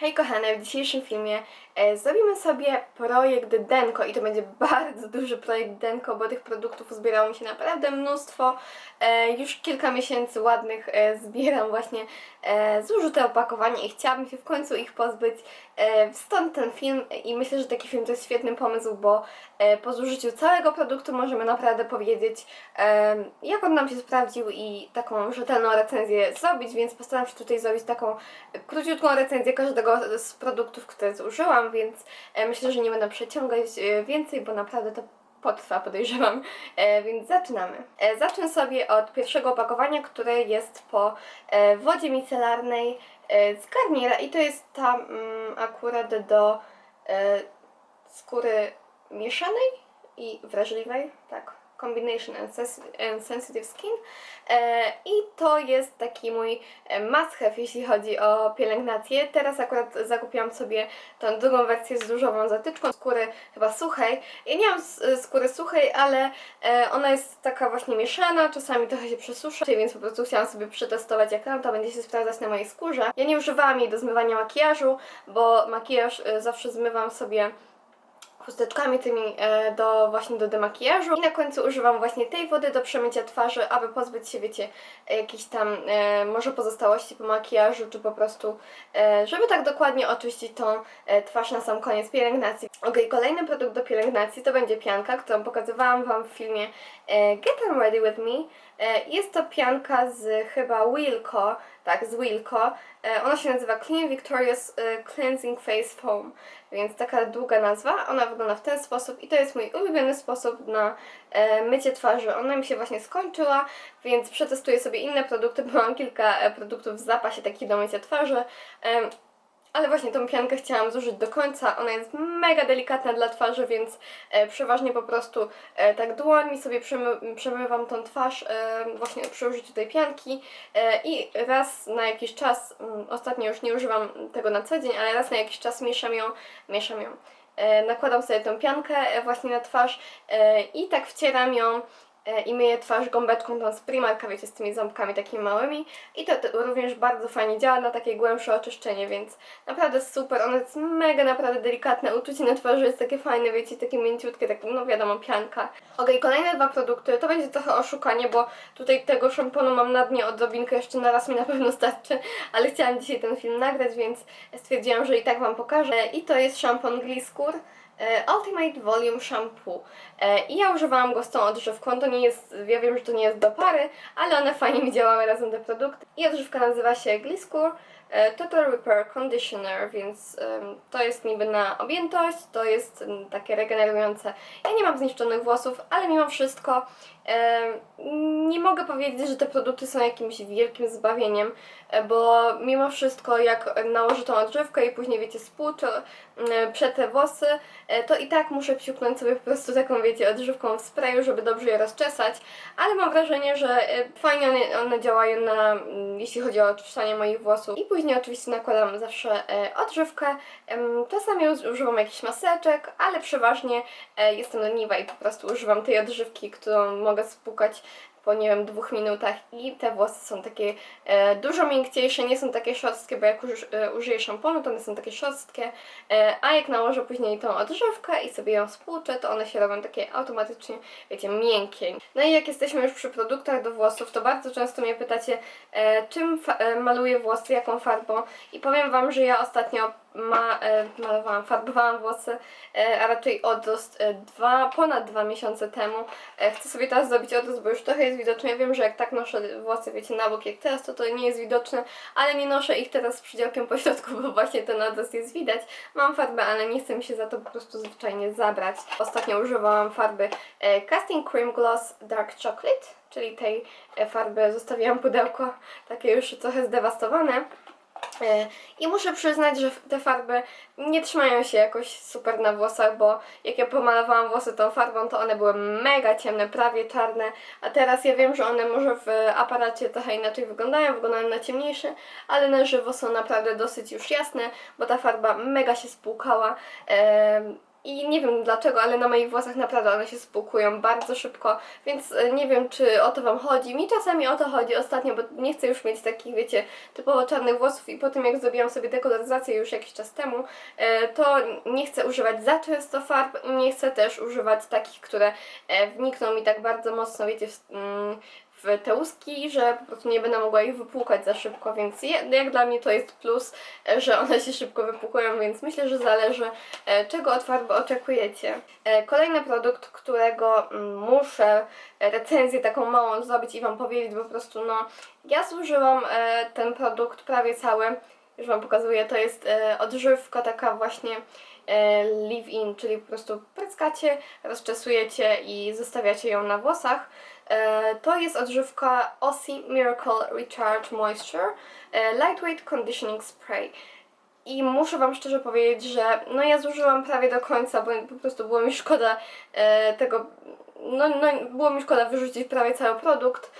Hej kochane, w dzisiejszym filmie e, zrobimy sobie projekt Denko i to będzie bardzo duży projekt Denko, bo tych produktów zbierało mi się naprawdę mnóstwo. E, już kilka miesięcy ładnych e, zbieram właśnie e, zużyte opakowanie i chciałabym się w końcu ich pozbyć. E, stąd ten film i myślę, że taki film to jest świetny pomysł, bo e, po zużyciu całego produktu możemy naprawdę powiedzieć, e, jak on nam się sprawdził i taką rzetelną recenzję zrobić, więc postaram się tutaj zrobić taką króciutką recenzję każdego z produktów, które zużyłam, więc e, myślę, że nie będę przeciągać e, więcej, bo naprawdę to potrwa, podejrzewam, e, więc zaczynamy. Zacznę sobie od pierwszego opakowania, które jest po wodzie micelarnej z Garniera i to jest ta mm, akurat do skóry mieszanej i wrażliwej, tak. Combination and, sens- and Sensitive Skin. E, I to jest taki mój e, must have, jeśli chodzi o pielęgnację. Teraz akurat zakupiłam sobie tą drugą wersję z różową zatyczką skóry chyba suchej. Ja nie mam s- skóry suchej, ale e, ona jest taka właśnie mieszana, czasami trochę się przesusza, więc po prostu chciałam sobie przetestować, jak tam to będzie się sprawdzać na mojej skórze. Ja nie używałam jej do zmywania makijażu, bo makijaż e, zawsze zmywam sobie chusteczkami tymi e, do właśnie do demakijażu i na końcu używam właśnie tej wody do przemycia twarzy, aby pozbyć się, wiecie, jakichś tam e, może pozostałości po makijażu, czy po prostu, e, żeby tak dokładnie oczyścić tą twarz na sam koniec pielęgnacji. Ok, kolejny produkt do pielęgnacji to będzie pianka, którą pokazywałam Wam w filmie Get Ready With Me. E, jest to pianka z chyba Wilco, tak, z Wilco. E, ona się nazywa Clean Victorious e, Cleansing Face Foam, więc taka długa nazwa. Ona wygląda w ten sposób i to jest mój ulubiony sposób na mycie twarzy. Ona mi się właśnie skończyła, więc przetestuję sobie inne produkty, bo mam kilka produktów w zapasie takich do mycia twarzy. Ale właśnie tą piankę chciałam zużyć do końca. Ona jest mega delikatna dla twarzy, więc e, przeważnie po prostu e, tak dłońmi sobie przemy, przemywam tą twarz e, właśnie przy użyciu tej pianki e, i raz na jakiś czas, mm, ostatnio już nie używam tego na co dzień, ale raz na jakiś czas mieszam ją, mieszam ją. E, nakładam sobie tą piankę e, właśnie na twarz e, i tak wcieram ją i myję twarz gąbeczką tą z Primarka, wiecie, z tymi ząbkami takimi małymi. I to, to również bardzo fajnie działa na takie głębsze oczyszczenie, więc naprawdę super, ono jest mega naprawdę delikatne, uczucie na twarzy jest takie fajne, wiecie, takie mięciutkie, takie, no wiadomo, pianka. Ok, kolejne dwa produkty, to będzie trochę oszukanie, bo tutaj tego szamponu mam na dnie odrobinkę, jeszcze na raz mi na pewno starczy, ale chciałam dzisiaj ten film nagrać, więc stwierdziłam, że i tak Wam pokażę. I to jest szampon Gliskur. E, Ultimate Volume Shampoo. E, I ja używałam go z tą odżywką. To nie jest, ja wiem, że to nie jest do pary, ale one fajnie mi działały razem te produkty. I odżywka nazywa się Gliskur e, Total Repair Conditioner, więc to jest niby na objętość, to jest takie regenerujące. Ja nie mam zniszczonych włosów, ale mimo wszystko nie mogę powiedzieć, że te produkty są jakimś wielkim zbawieniem, e, bo mimo wszystko jak nałożę tą odżywkę i później wiecie spłuczę, mm, przetrę włosy, e, to i tak muszę psiuknąć sobie po prostu taką, wiecie, odżywką w sprayu, żeby dobrze je rozczesać, ale mam wrażenie, że e, fajnie one, one działają na, mm, jeśli chodzi o oczyszczanie moich włosów. I później oczywiście nakładam zawsze odżywkę, czasami uż- używam jakichś maseczek, ale przeważnie jestem leniwa i po prostu używam tej odżywki, którą mogę spłukać po nie wiem dwóch minutach i te włosy są takie e, dużo miękciejsze, nie są takie szorstkie, bo jak uż, e, użyję szamponu, to one są takie szorstkie, e, a jak nałożę później tą odżywkę i sobie ją spłuczę, to one się robią takie automatycznie, wiecie, miękkie. No i jak jesteśmy już przy produktach do włosów, to bardzo często mnie pytacie, e, czym e, maluję włosy, jaką farbą i powiem Wam, że ja ostatnio ma, e, malowałam, farbowałam włosy, e, a raczej odrost e, dwa, ponad dwa miesiące temu. Chcę sobie teraz zrobić odrost, bo już trochę jest widoczne. Ja wiem, że jak tak noszę włosy, wiecie, na bok jak teraz, to to nie jest widoczne, ale nie noszę ich teraz z przydziałkiem po środku, bo właśnie ten odrost jest widać. Mam farbę, ale nie chcę mi się za to po prostu zwyczajnie zabrać. Ostatnio używałam farby Casting Cream Gloss Dark Chocolate, czyli tej farby zostawiłam pudełko takie już trochę zdewastowane. E, I muszę przyznać, że te farby nie trzymają się jakoś super na włosach, bo jak ja pomalowałam włosy tą farbą, to one były mega ciemne, prawie czarne, a teraz ja wiem, że one może w aparacie trochę inaczej wyglądają, wyglądają na ciemniejsze, ale na żywo są naprawdę dosyć już jasne, bo ta farba mega się spłukała. E, i nie wiem dlaczego, ale na moich włosach naprawdę one się spłukują bardzo szybko, więc e, nie wiem, czy o to Wam chodzi. Mi czasami o to chodzi ostatnio, bo nie chcę już mieć takich, wiecie, typowo czarnych włosów i po tym jak zrobiłam sobie dekoloryzację już jakiś czas temu, e, to nie chcę używać za często farb nie chcę też używać takich, które e, wnikną mi tak bardzo mocno, wiecie, w, mm, w te łuski, że po prostu nie będę mogła ich wypłukać za szybko, więc je- jak dla mnie to jest plus, e, że one się szybko wypłukują, więc myślę, że zależy e, czego od farby oczekujecie. E, Kolejny produkt, którego mm, muszę recenzję taką małą zrobić i Wam powiedzieć, bo po prostu no ja zużyłam ten produkt prawie cały, już Wam pokazuję, to jest odżywka taka właśnie leave-in, czyli po prostu pryskacie, rozczesujecie i zostawiacie ją na włosach. E, To jest odżywka Aussie Miracle Recharge Moisture e, Lightweight Conditioning Spray. I muszę Wam szczerze powiedzieć, że no ja zużyłam prawie do końca, bo po prostu było mi szkoda e, tego, no, no było mi szkoda wyrzucić prawie cały produkt,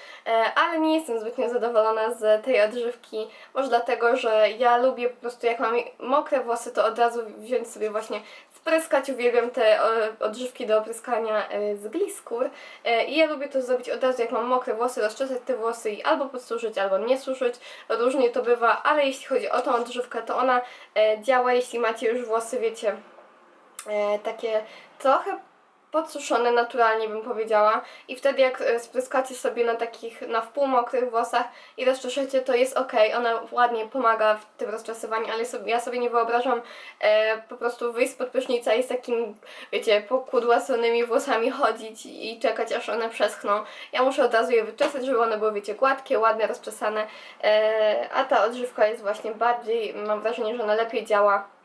ale nie jestem zbytnio zadowolona z tej odżywki. Może dlatego, że ja lubię po prostu jak mam mokre włosy, to od razu wziąć sobie właśnie spryskać. Uwielbiam te e, odżywki do opryskania e, z gliskur e, i ja lubię to zrobić od razu jak mam mokre włosy, rozczesać te włosy i albo podsuszyć, albo nie suszyć. Różnie to bywa, ale jeśli chodzi o tą odżywkę, to ona działa, jeśli macie już włosy, wiecie, takie trochę podsuszone naturalnie bym powiedziała. I wtedy jak e, spryskacie sobie na takich na wpół mokrych włosach i rozczeszecie to jest ok, ona ładnie pomaga w tym rozczesywaniu, ale sobie, ja sobie nie wyobrażam e, po prostu wyjść spod prysznica i z takim wiecie pokudłasonymi włosami chodzić i czekać aż one przeschną. Ja muszę od razu je wyczesać, żeby one były wiecie gładkie, ładnie rozczesane, e, a ta odżywka jest właśnie bardziej, mam wrażenie, że ona lepiej działa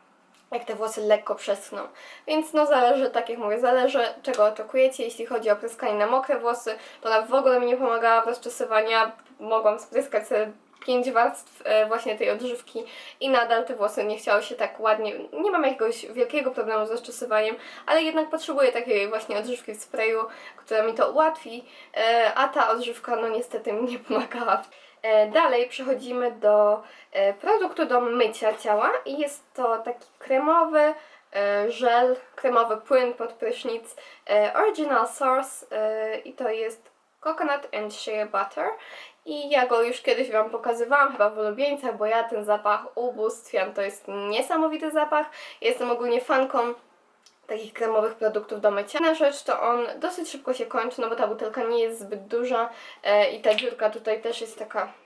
jak te włosy lekko przeschną. Więc no zależy, tak jak mówię, zależy czego oczekujecie. Jeśli chodzi o pryskanie na mokre włosy, to ona w ogóle mi nie pomagała w rozczesywaniu. Mogłam spryskać sobie pięć warstw e, właśnie tej odżywki i nadal te włosy nie chciały się tak ładnie, nie mam jakiegoś wielkiego problemu z rozczesywaniem, ale jednak potrzebuję takiej właśnie odżywki w sprayu, która mi to ułatwi, e, a ta odżywka no niestety mi nie pomagała. E, Dalej przechodzimy do e, produktu do mycia ciała i jest to taki kremowy e, żel, kremowy płyn pod prysznic Original Source i to jest Coconut and Shea Butter i ja go już kiedyś Wam pokazywałam, chyba w ulubieńcach, bo ja ten zapach ubóstwiam, to jest niesamowity zapach. Jestem ogólnie fanką takich kremowych produktów do mycia. Na rzecz to on dosyć szybko się kończy, no bo ta butelka nie jest zbyt duża e, i ta dziurka tutaj też jest taka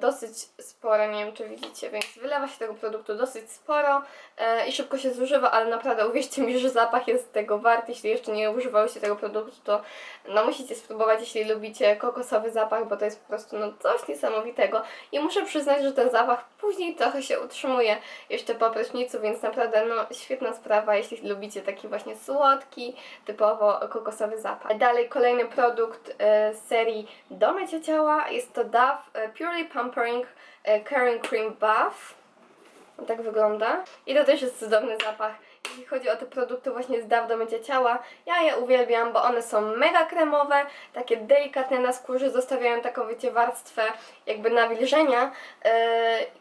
dosyć spora, nie wiem czy widzicie, więc wylewa się tego produktu dosyć sporo e, i szybko się zużywa, ale naprawdę uwierzcie mi, że zapach jest tego wart. Jeśli jeszcze nie używałyście tego produktu, to no musicie spróbować, jeśli lubicie kokosowy zapach, bo to jest po prostu no coś niesamowitego. I muszę przyznać, że ten zapach później trochę się utrzymuje jeszcze po prysznicu, więc naprawdę no świetna sprawa, jeśli lubicie taki właśnie słodki, typowo kokosowy zapach. Dalej kolejny produkt e, z serii do mycia ciała, jest to Dove e, Purely Pampering e, Caring Cream Bath. On tak wygląda. I to też jest cudowny zapach. Jeśli chodzi o te produkty właśnie z Dove do mycia ciała, ja je uwielbiam, bo one są mega kremowe, takie delikatne na skórze, zostawiają taką, wiecie, warstwę jakby nawilżenia yy,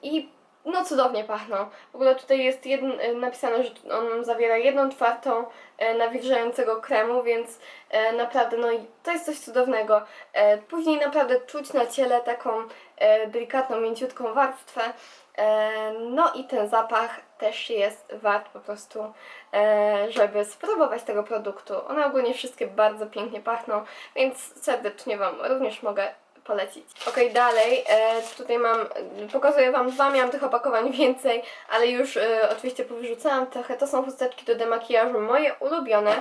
i no cudownie pachną. W ogóle tutaj jest jedn, y, napisane, że on zawiera jedną czwartą e, nawilżającego kremu, więc e, naprawdę no i to jest coś cudownego. E, później naprawdę czuć na ciele taką e, delikatną, mięciutką warstwę. E, no i ten zapach też jest wart po prostu, e, żeby spróbować tego produktu. One ogólnie wszystkie bardzo pięknie pachną, więc serdecznie Wam również mogę polecić. Ok, dalej, e, tutaj mam, pokazuję Wam dwa, miałam tych opakowań więcej, ale już e, oczywiście powyrzucałam trochę. To są chusteczki do demakijażu, moje ulubione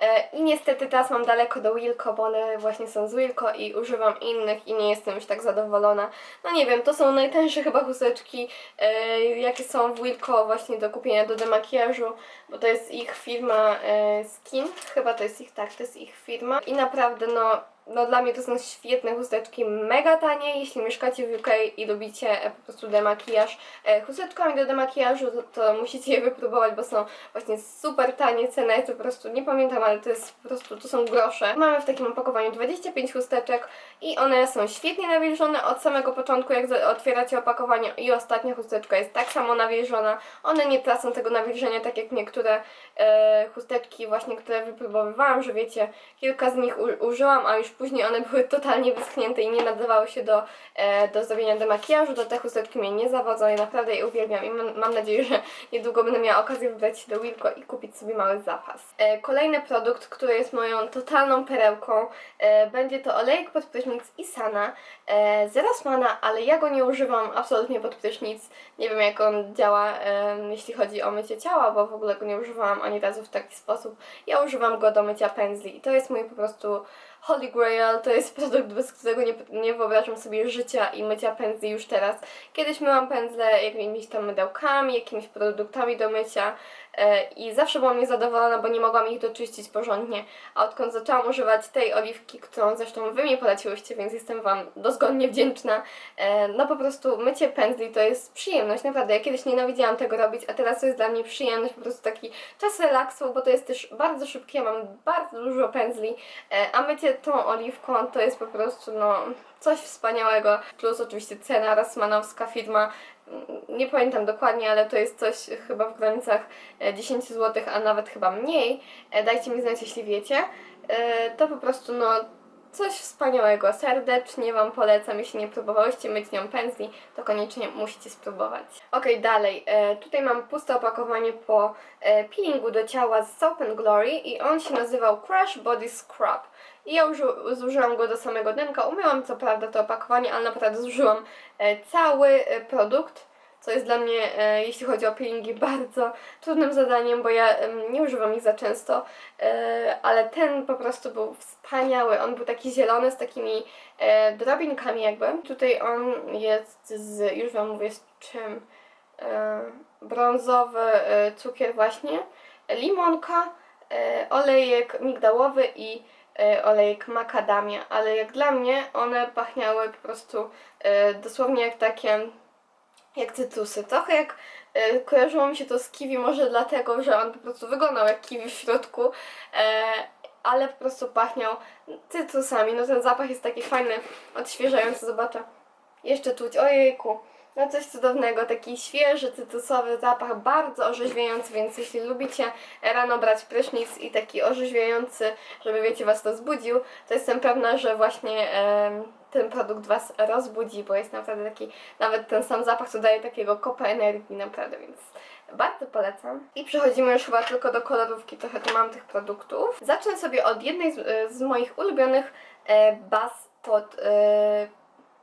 e, i niestety teraz mam daleko do Wilko, bo one właśnie są z Wilko i używam innych i nie jestem już tak zadowolona. No nie wiem, to są najtańsze chyba chusteczki, e, jakie są w Wilko właśnie do kupienia do demakijażu, bo to jest ich firma e, Skin, chyba to jest ich, tak, to jest ich firma i naprawdę no no dla mnie to są świetne chusteczki, mega tanie, jeśli mieszkacie w UK i lubicie e, po prostu demakijaż e, chusteczkami do demakijażu, to, to musicie je wypróbować, bo są właśnie super tanie, cena jest po prostu, nie pamiętam, ale to jest po prostu, to są grosze. Mamy w takim opakowaniu 25 chusteczek i one są świetnie nawilżone. Od samego początku, jak otwieracie opakowanie i ostatnia chusteczka jest tak samo nawilżona, one nie tracą tego nawilżenia, tak jak niektóre e, chusteczki właśnie, które wypróbowywałam, że wiecie, kilka z nich użyłam, a już później one były totalnie wyschnięte i nie nadawały się do, e, do zrobienia demakijażu, to te chusteczki mnie nie zawodzą, ja naprawdę je uwielbiam i mam, mam nadzieję, że niedługo będę miała okazję wybrać się do Wilko i kupić sobie mały zapas. E, kolejny produkt, który jest moją totalną perełką, e, będzie to olejek pod prysznic Isana z Rossmana, ale ja go nie używam absolutnie pod prysznic. Nie wiem jak on działa, jeśli chodzi o mycie ciała, bo w ogóle go nie używałam ani razu w taki sposób. Ja używam go do mycia pędzli i to jest mój po prostu Holy Grail, to jest produkt, bez którego nie, nie wyobrażam sobie życia i mycia pędzli już teraz. Kiedyś myłam pędzle jakimiś tam mydełkami, jakimiś produktami do mycia i zawsze byłam niezadowolona, bo nie mogłam ich doczyścić porządnie. A odkąd zaczęłam używać tej oliwki, którą zresztą Wy mi poleciłyście, więc jestem Wam dozgodnie wdzięczna, e, no po prostu mycie pędzli to jest przyjemność, naprawdę. Ja kiedyś nienawidziłam tego robić, a teraz to jest dla mnie przyjemność, po prostu taki czas relaksu, bo to jest też bardzo szybkie, ja mam bardzo dużo pędzli, e, a mycie tą oliwką to jest po prostu no coś wspaniałego. Plus oczywiście cena Rossmanowska firma, nie pamiętam dokładnie, ale to jest coś chyba w granicach e, 10 zł, a nawet chyba mniej. E, Dajcie mi znać, jeśli wiecie. E, To po prostu no coś wspaniałego. Serdecznie Wam polecam. Jeśli nie próbowałyście myć nią pędzli, to koniecznie musicie spróbować. Ok, dalej. E, tutaj mam puste opakowanie po e, peelingu do ciała z Soap and Glory i on się nazywał Crush Body Scrub. I ja uży- zużyłam go do samego dęka. Umyłam co prawda to opakowanie, ale naprawdę zużyłam e, cały e, produkt co jest dla mnie, e, jeśli chodzi o peelingi, bardzo trudnym zadaniem, bo ja nie używam ich za często, e, ale ten po prostu był wspaniały. On był taki zielony z takimi e, drobinkami jakby. Tutaj on jest z, już Wam mówię z czym, brązowy cukier właśnie, limonka, olejek migdałowy i olejek makadamia, ale jak dla mnie one pachniały po prostu dosłownie jak takie jak cytrusy. Trochę jak e, kojarzyło mi się to z kiwi, może dlatego, że on po prostu wyglądał jak kiwi w środku, e, ale po prostu pachniał cytrusami. No ten zapach jest taki fajny, odświeżający, zobaczę. Jeszcze czuć, ojejku, no coś cudownego, taki świeży, cytrusowy zapach, bardzo orzeźwiający, więc jeśli lubicie rano brać prysznic i taki orzeźwiający, żeby wiecie, was to zbudził, to jestem pewna, że właśnie ten produkt was rozbudzi, bo jest naprawdę taki, nawet ten sam zapach, co daje takiego kopa energii, naprawdę, więc bardzo polecam. I przechodzimy już chyba tylko do kolorówki, trochę tu mam tych produktów. Zacznę sobie od jednej z, z moich ulubionych e, baz pod, e,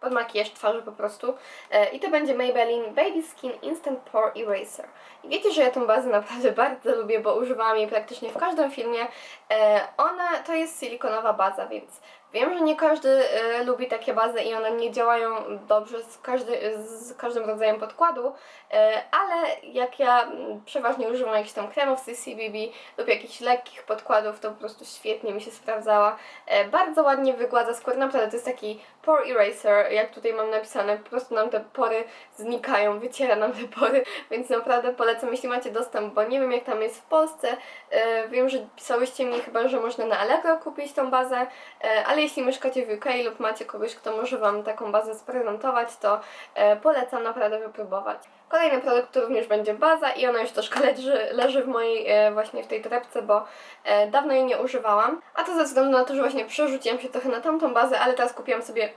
pod makijaż twarzy po prostu. E, I to będzie Maybelline Baby Skin Instant Pore Eraser. I wiecie, że ja tą bazę naprawdę bardzo lubię, bo używałam jej praktycznie w każdym filmie. E, ona to jest silikonowa baza, więc wiem, że nie każdy e, lubi takie bazy i one nie działają dobrze z, każdy, z każdym rodzajem podkładu, e, ale jak ja mm, przeważnie używam jakichś tam kremów CCBB lub jakichś lekkich podkładów, to po prostu świetnie mi się sprawdzała. E, bardzo ładnie wygładza skórę, naprawdę to jest taki pore eraser, jak tutaj mam napisane, po prostu nam te pory znikają, wyciera nam te pory, więc naprawdę polecam, jeśli macie dostęp, bo nie wiem jak tam jest w Polsce, e, wiem, że pisałyście mi chyba, że można na Allegro kupić tą bazę, e, ale jeśli mieszkacie w UK lub macie kogoś, kto może Wam taką bazę sprezentować, to e, polecam naprawdę wypróbować. Kolejny produkt to również będzie baza i ona już troszkę leży, leży w mojej e, właśnie w tej torebce, bo e, dawno jej nie używałam, a to ze względu na to, że właśnie przerzuciłam się trochę na tamtą bazę, ale teraz kupiłam sobie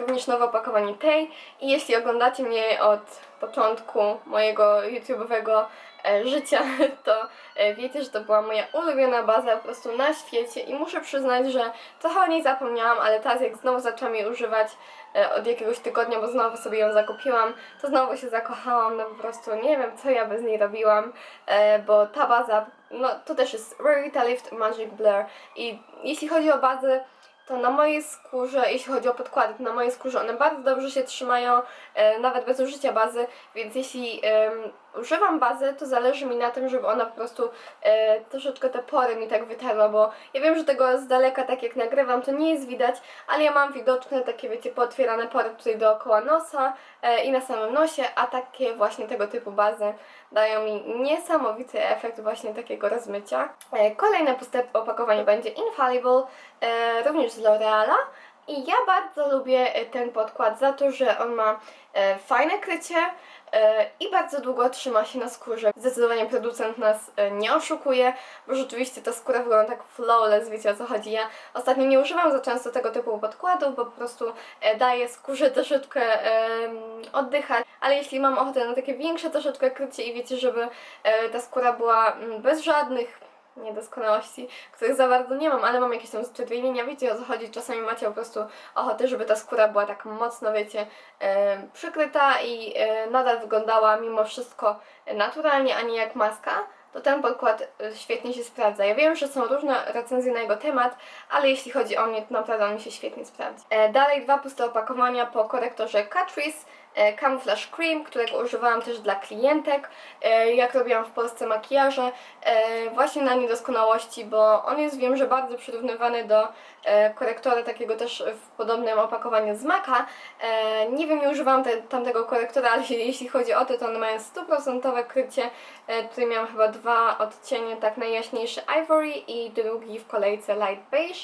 również nowe opakowanie tej i jeśli oglądacie mnie od początku mojego YouTube'owego życia, to e, wiecie, że to była moja ulubiona baza po prostu na świecie i muszę przyznać, że trochę o niej zapomniałam, ale teraz jak znowu zaczęłam jej używać e, od jakiegoś tygodnia, bo znowu sobie ją zakupiłam, to znowu się zakochałam, no po prostu nie wiem co ja bez niej robiłam, e, bo ta baza, no to też jest Rarity Lift Magic Blur i jeśli chodzi o bazy, to na mojej skórze, jeśli chodzi o podkłady, to na mojej skórze one bardzo dobrze się trzymają, e, nawet bez użycia bazy, więc jeśli używam bazy, to zależy mi na tym, żeby ona po prostu e, troszeczkę te pory mi tak wytarła, bo ja wiem, że tego z daleka, tak jak nagrywam, to nie jest widać, ale ja mam widoczne takie, wiecie, pootwierane pory tutaj dookoła nosa e, i na samym nosie, a takie właśnie tego typu bazy dają mi niesamowity efekt właśnie takiego rozmycia. E, kolejne opakowanie będzie Infallible, e, również z L'Oreala. I ja bardzo lubię e, ten podkład za to, że on ma e, fajne krycie i bardzo długo trzyma się na skórze. Zdecydowanie producent nas e, nie oszukuje, bo rzeczywiście ta skóra wygląda tak flawless, wiecie o co chodzi. Ja ostatnio nie używam za często tego typu podkładów, bo po prostu e, daję skórze troszeczkę oddychać, ale jeśli mam ochotę na takie większe troszeczkę krycie i wiecie, żeby e, ta skóra była mm, bez żadnych niedoskonałości, których za bardzo nie mam, ale mam jakieś tam zczerwienienia, wiecie o co chodzi, czasami macie po prostu ochotę, żeby ta skóra była tak mocno, wiecie, e, przykryta i e, nadal wyglądała mimo wszystko naturalnie, a nie jak maska, to ten podkład e, świetnie się sprawdza. Ja wiem, że są różne recenzje na jego temat, ale jeśli chodzi o mnie, to naprawdę on mi się świetnie sprawdza. E, dalej dwa puste opakowania po korektorze Catrice Camouflage Cream, którego używałam też dla klientek, e, jak robiłam w Polsce makijaże, e, właśnie na niedoskonałości, bo on jest, wiem, że bardzo przyrównywany do e, korektora takiego też w podobnym opakowaniu z Maka. E, nie wiem, nie używałam te, tamtego korektora, ale jeśli chodzi o to, to one mają stuprocentowe krycie. E, tutaj miałam chyba dwa odcienie, tak najjaśniejszy Ivory i drugi w kolejce Light Beige.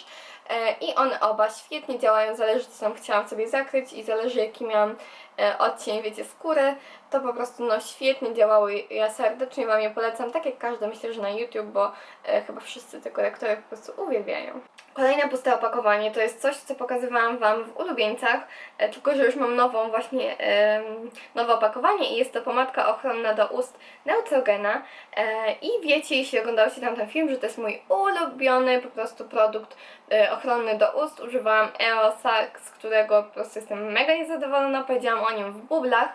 E, I one oba świetnie działają, zależy co tam chciałam sobie zakryć i zależy jaki miałam e, odcień, wiecie, skóry, to po prostu no świetnie działały. Ja serdecznie Wam je polecam, tak jak każdy myślę, że na YouTube, bo e, chyba wszyscy te korektory po prostu uwielbiają. Kolejne puste opakowanie to jest coś, co pokazywałam Wam w ulubieńcach, e, tylko że już mam nową właśnie, em, nowe opakowanie i jest to pomadka ochronna do ust Neutrogena e, i wiecie, jeśli oglądałyście tam ten film, że to jest mój ulubiony po prostu produkt e, ochronny do ust. Używałam EOSa, z którego po prostu jestem mega niezadowolona, powiedziałam o nim w bublach, e,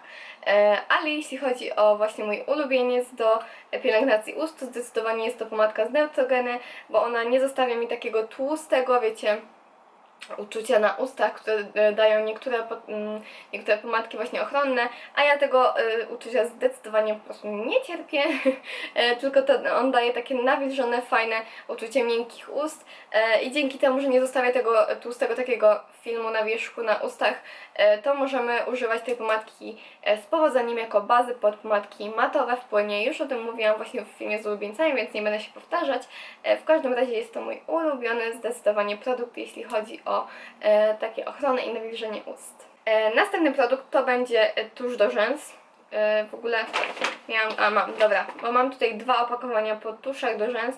ale jeśli chodzi o właśnie mój ulubieniec do pielęgnacji ust, to zdecydowanie jest to pomadka z Neutrogeny, bo ona nie zostawia mi takiego tłustego, wiecie, uczucia na ustach, które e, dają niektóre, mm, niektóre pomadki właśnie ochronne, a ja tego e, uczucia zdecydowanie po prostu nie cierpię, e, tylko to on daje takie nawilżone, fajne uczucie miękkich ust i dzięki temu, że nie zostawia tego tłustego takiego filmu na wierzchu na ustach, to możemy używać tej pomadki z powodzeniem jako bazy pod pomadki matowe w płynie. Już o tym mówiłam właśnie w filmie z ulubieńcami, więc nie będę się powtarzać. W każdym razie jest to mój ulubiony zdecydowanie produkt, jeśli chodzi o e, takie ochronę i nawilżenie ust. E, następny produkt to będzie e, tusz do rzęs. W ogóle miałam, a mam, dobra, bo mam tutaj dwa opakowania po tuszach do rzęs.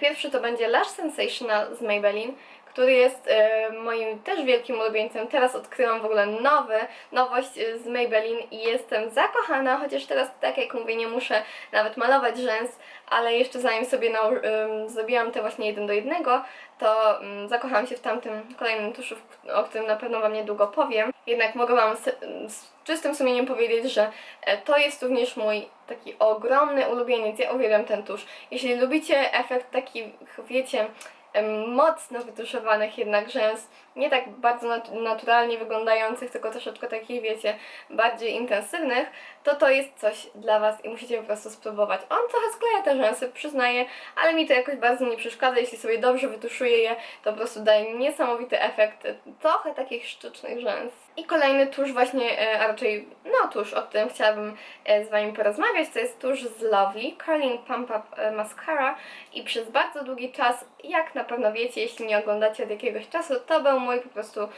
Pierwszy to będzie Lash Sensational z Maybelline który jest e, moim też wielkim ulubieńcem. Teraz odkryłam w ogóle nowy, nowość e, z Maybelline i jestem zakochana, chociaż teraz, tak jak mówię, nie muszę nawet malować rzęs, ale jeszcze zanim sobie zrobiłam te właśnie jeden do jednego, to ym, zakochałam się w tamtym kolejnym tuszu, o którym na pewno Wam niedługo powiem. Jednak mogę Wam z, czystym sumieniem powiedzieć, że e, to jest również mój taki ogromny ulubieniec. Ja uwielbiam ten tusz. Jeśli lubicie efekt taki, wiecie, mocno wytuszowanych jednak rzęs, nie tak bardzo nat- naturalnie wyglądających, tylko troszeczkę takich, wiecie, bardziej intensywnych, to to jest coś dla Was i musicie po prostu spróbować. On trochę skleja te rzęsy, przyznaję, ale mi to jakoś bardzo nie przeszkadza. Jeśli sobie dobrze wytuszuję je, to po prostu daje niesamowity efekt, trochę takich sztucznych rzęs. I kolejny tusz właśnie, e, a raczej, no tusz, o którym chciałabym e, z Wami porozmawiać, to jest tusz z Lovely Curling Pump Up e, Mascara. I przez bardzo długi czas, jak na pewno wiecie, jeśli nie oglądacie od jakiegoś czasu, to był mój po prostu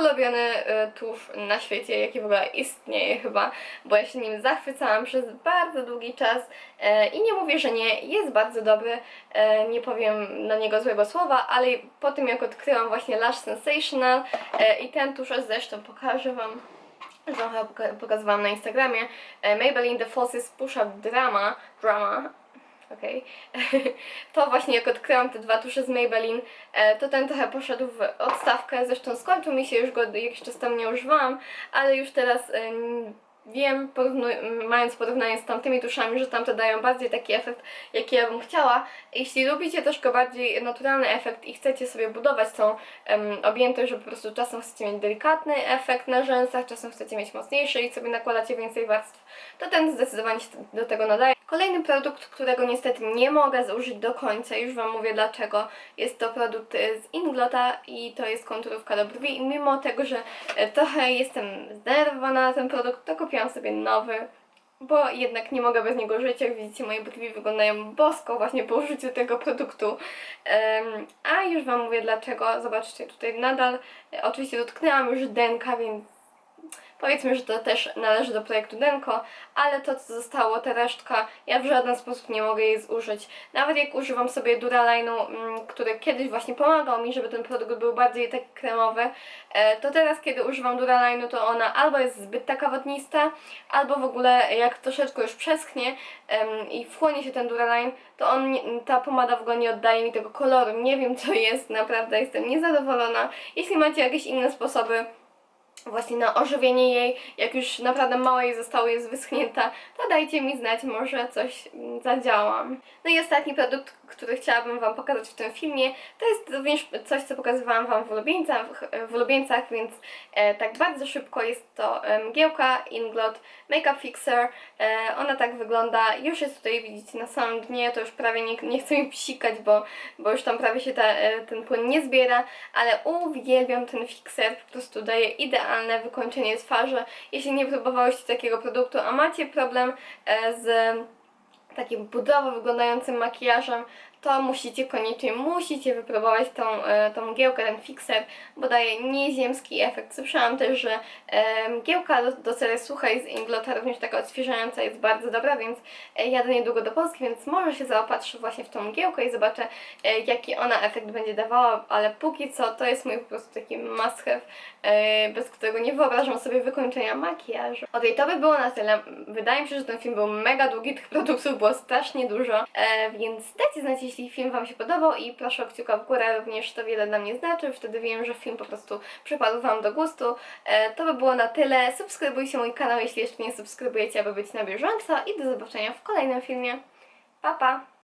ulubiony e, tusz na świecie, jaki w ogóle istnieje chyba, bo ja się nim zachwycałam przez bardzo długi czas i nie mówię, że nie, jest bardzo dobry, nie powiem na niego złego słowa, ale po tym jak odkryłam właśnie Lash Sensational i ten tusz zresztą pokażę Wam, trochę poka- pokazywałam na Instagramie, e, Maybelline The Falsies Push Up Drama, Drama, okej, to właśnie jak odkryłam te dwa tusze z Maybelline, e, to ten trochę poszedł w odstawkę, zresztą skończył mi się już go jakiś czas temu nie używałam, ale już teraz e, wiem, mając porównanie z tamtymi tuszami, że tamte dają bardziej taki efekt, jaki ja bym chciała. Jeśli lubicie troszkę bardziej naturalny efekt i chcecie sobie budować tą objętość, że po prostu czasem chcecie mieć delikatny efekt na rzęsach, czasem chcecie mieć mocniejszy i sobie nakładacie więcej warstw, to ten zdecydowanie się do tego nadaje. Kolejny produkt, którego niestety nie mogę zużyć do końca, już Wam mówię dlaczego. Jest to produkt e, z Inglota i to jest konturówka do brwi i mimo tego, że e, trochę jestem zdenerwowana na ten produkt, to kupiłam sobie nowy, bo jednak nie mogę bez niego żyć. Jak widzicie, moje brwi wyglądają bosko właśnie po użyciu tego produktu. Em, a już Wam mówię dlaczego. Zobaczcie, tutaj nadal, e, oczywiście dotknęłam już denka, więc Powiedzmy, że to też należy do projektu Denko, ale to, co zostało, ta resztka, ja w żaden sposób nie mogę jej zużyć. Nawet jak używam sobie Duraline'u, mm, który kiedyś właśnie pomagał mi, żeby ten produkt był bardziej taki kremowy, e, to teraz, kiedy używam Duraline'u, to ona albo jest zbyt taka wodnista, albo w ogóle jak troszeczkę już przeschnie i wchłonie się ten Duraline, to on, ta pomada w ogóle nie oddaje mi tego koloru. Nie wiem, co jest, naprawdę jestem niezadowolona. Jeśli macie jakieś inne sposoby, właśnie na ożywienie jej, jak już naprawdę mało jej zostało, jest wyschnięta, to dajcie mi znać, może coś mm, zadziałam. No i ostatni produkt, który chciałabym Wam pokazać w tym filmie, to jest również coś, co pokazywałam Wam w ulubieńcach, w ulubieńcach więc e, tak bardzo szybko jest to e, mgiełka Inglot Makeup Fixer. E, ona tak wygląda, już jest tutaj, widzicie, na samym dnie, to już prawie nie, nie chcę mi psikać, bo, bo już tam prawie się ta, e, ten płyn nie zbiera, ale uwielbiam ten fixer, po prostu daje idealne wykończenie twarzy. Jeśli nie próbowałyście takiego produktu, a macie problem e, z takim budowo wyglądającym makijażem, to musicie koniecznie, musicie wypróbować tą, e, tą mgiełkę, ten fixer, bo daje nieziemski efekt. Słyszałam też, że e, mgiełka do, do cery z Inglota, również taka odświeżająca, jest bardzo dobra, więc e, jadę niedługo do Polski, więc może się zaopatrzę właśnie w tą mgiełkę i zobaczę, jaki ona efekt będzie dawała, ale póki co to jest mój po prostu taki must have, bez którego nie wyobrażam sobie wykończenia makijażu. Okej, to by było na tyle. Wydaje mi się, że ten film był mega długi, tych produktów było strasznie dużo, więc dajcie znać, jeśli film Wam się podobał i proszę o kciuka w górę, również to wiele dla mnie znaczy, wtedy wiem, że film po prostu przypadł Wam do gustu. E, to by było na tyle. Subskrybujcie mój kanał, jeśli jeszcze nie subskrybujecie, aby być na bieżąco i do zobaczenia w kolejnym filmie. Pa, pa!